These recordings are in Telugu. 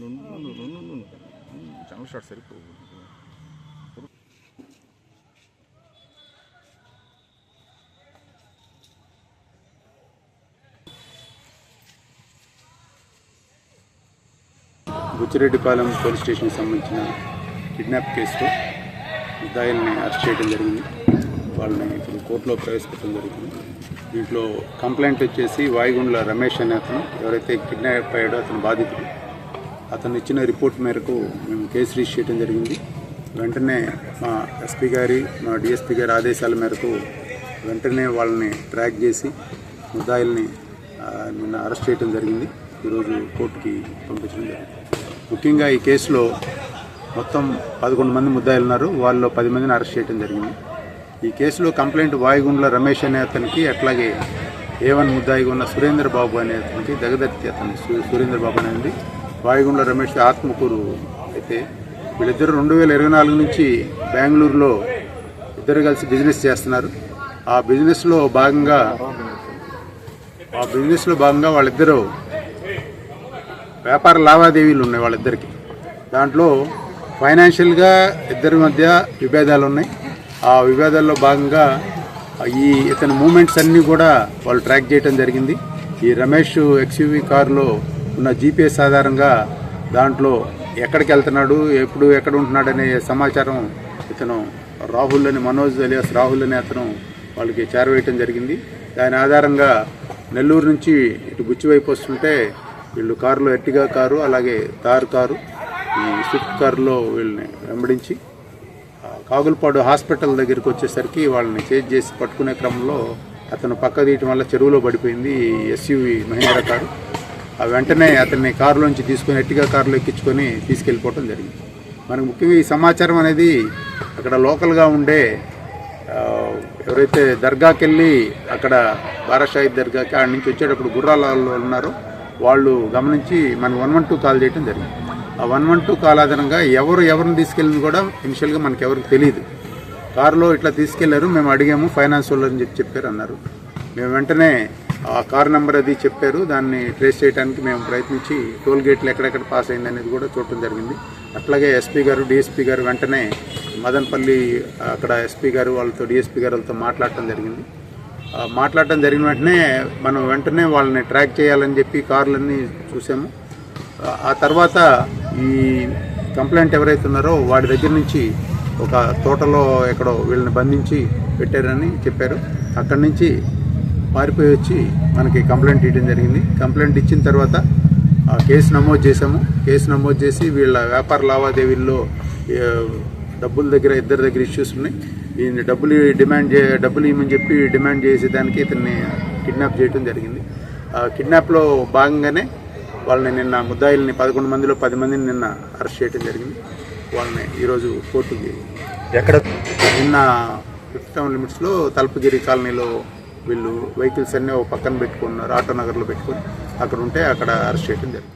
నుండు నుండు నుండు నుండు జనరల్ సరిపో బుచ్చిరెడ్డిపాలెం పోలీస్ స్టేషన్కి సంబంధించిన కిడ్నాప్ కేసులో ముద్దాయిల్ని అరెస్ట్ చేయడం జరిగింది. వాళ్ళని ఇప్పుడు కోర్టులో ప్రవేశపెట్టడం జరిగింది. దీంట్లో కంప్లైంట్ వచ్చేసి వాయుగుండ్ల రమేష్ అనే అతను ఎవరైతే కిడ్నాప్ అయ్యాడో అతను బాధితుడు. అతను ఇచ్చిన రిపోర్ట్ మేరకు మేము కేసు రిజిస్టర్ చేయడం జరిగింది. వెంటనే మా ఎస్పీ గారి మా డిఎస్పీ గారి ఆదేశాల మేరకు వెంటనే వాళ్ళని ట్రాక్ చేసి ముద్దాయిల్ని నిన్న అరెస్ట్ చేయడం జరిగింది. ఈరోజు కోర్టుకి పంపించడం జరిగింది. ముఖ్యంగా ఈ కేసులో మొత్తం పదకొండు మంది ముద్దాయిలు ఉన్నారు వాళ్ళు పది మందిని అరెస్ట్ చేయడం జరిగింది. ఈ కేసులో కంప్లైంట్ వాయుగుండ్ల రమేష్ అనే అతనికి అట్లాగే ఏ వన్ ముద్దాయిగా ఉన్న సురేంద్ర బాబు అనే అతనికి జగదత్తి అతని సురేంద్ర బాబు అనేది వాయుగుండ్ల రమేష్ ఆత్మకూరు అయితే వీళ్ళిద్దరు రెండు వేల ఇరవై నాలుగు నుంచి బెంగళూరులో ఇద్దరు కలిసి బిజినెస్ చేస్తున్నారు. ఆ బిజినెస్లో భాగంగా ఆ బిజినెస్లో భాగంగా వాళ్ళిద్దరూ వ్యాపార లావాదేవీలు ఉన్నాయి వాళ్ళిద్దరికి. దాంట్లో ఫైనాన్షియల్గా ఇద్దరి మధ్య విభేదాలు ఉన్నాయి ఆ విభేదాల్లో భాగంగా ఈ ఇతని మూమెంట్స్ అన్నీ కూడా వాళ్ళు ట్రాక్ చేయడం జరిగింది. ఈ రమేష్ ఎక్స్యూవీ కారులో ఉన్న జీపీఎస్ ఆధారంగా దాంట్లో ఎక్కడికి వెళ్తున్నాడు ఎప్పుడు ఎక్కడ ఉంటున్నాడు అనే సమాచారం ఇతను రాహుల్ అని మనోజ్ అలియాస్ రాహుల్ అనే అతను వాళ్ళకి చేరవేయటం జరిగింది. దాని ఆధారంగా నెల్లూరు నుంచి ఇటు గుచ్చి వైపు వస్తుంటే వీళ్ళు కారులో ఎర్టిగా కారు అలాగే తారు కారు ఈ స్విఫ్ట్ కారులో వీళ్ళని వెంబడించి కాగులపాడు హాస్పిటల్ దగ్గరికి వచ్చేసరికి వాళ్ళని చేజ్ చేసి పట్టుకునే క్రమంలో అతను పక్క తీయటం వల్ల చెరువులో పడిపోయింది ఎస్యూవి మహేంద్ర కారు. వెంటనే అతన్ని కారులోంచి తీసుకొని ఎట్టిగా కారులో ఎక్కించుకొని తీసుకెళ్ళిపోవటం జరిగింది. మనకు ముఖ్యంగా ఈ సమాచారం అనేది అక్కడ లోకల్గా ఉండే ఎవరైతే దర్గాకి వెళ్ళి అక్కడ బారాషాహిద్ దర్గాకి ఆడ నుంచి వచ్చేటప్పుడు గుర్రాల వాళ్ళు ఉన్నారో వాళ్ళు గమనించి మనం వన్ వన్ టూ కాల్ చేయడం జరిగింది. ఆ వన్ వన్ టూ కాల్ ఆధారంగా ఎవరు ఎవరిని తీసుకెళ్ళింది కూడా ఇనిషియల్గా మనకి ఎవరికి తెలియదు కారులో ఇట్లా తీసుకెళ్ళారు మేము అడిగాము ఫైనాన్స్ వాళ్ళు అని చెప్పి చెప్పారు అన్నారు మేము వెంటనే ఆ కార్ నెంబర్ అది చెప్పారు. దాన్ని ట్రేస్ చేయడానికి మేము ప్రయత్నించి టోల్ గేట్లు ఎక్కడెక్కడ పాస్ అయింది అనేది కూడా చూడటం జరిగింది. అట్లాగే ఎస్పీ గారు డిఎస్పీ గారు వెంటనే మదనపల్లి అక్కడ ఎస్పీ గారు వాళ్ళతో డిఎస్పీ గారు వాళ్ళతో మాట్లాడటం జరిగింది. మాట్లాడటం జరిగిన వెంటనే మనం వెంటనే వాళ్ళని ట్రాక్ చేయాలని చెప్పి కార్లన్నీ చూసాము. ఆ తర్వాత ఈ కంప్లైంట్ ఎవరైతే ఉన్నారో వాడి దగ్గర నుంచి ఒక తోటలో ఎక్కడో వీళ్ళని బంధించి పెట్టారని చెప్పారు. అక్కడి నుంచి పారిపోయి వచ్చి మనకి కంప్లైంట్ ఇవ్వడం జరిగింది. కంప్లైంట్ ఇచ్చిన తర్వాత ఆ కేసు నమోదు చేసాము కేసు నమోదు చేసి వీళ్ళ వ్యాపార లావాదేవీల్లో డబ్బుల దగ్గర ఇద్దరి దగ్గర ఇష్యూస్ ఉన్నాయి. ఈయన డబ్బులు డిమాండ్ చే డబ్బులు ఇవ్వమని చెప్పి డిమాండ్ చేసే దానికి ఇతన్ని కిడ్నాప్ చేయడం జరిగింది. ఆ కిడ్నాప్లో భాగంగానే వాళ్ళని నిన్న ముద్దాయిల్ని పదకొండు మందిలో పది మందిని నిన్న అరెస్ట్ చేయడం జరిగింది. వాళ్ళని ఈరోజు కోర్టుకి ఎక్కడ? నిన్న ఫిఫ్త్ టౌన్ లిమిట్స్లో తలుపుగిరి కాలనీలో వీళ్ళు వెహికల్స్ అన్నీ ఒక పక్కన పెట్టుకున్నారు ఆటో నగర్లో పెట్టుకొని అక్కడ ఉంటే అక్కడ అరెస్ట్ చేయడం జరిగింది.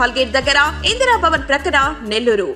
hall gate దగ్గర ఇందిరా భవన్ ప్రక్కన నెల్లూరు.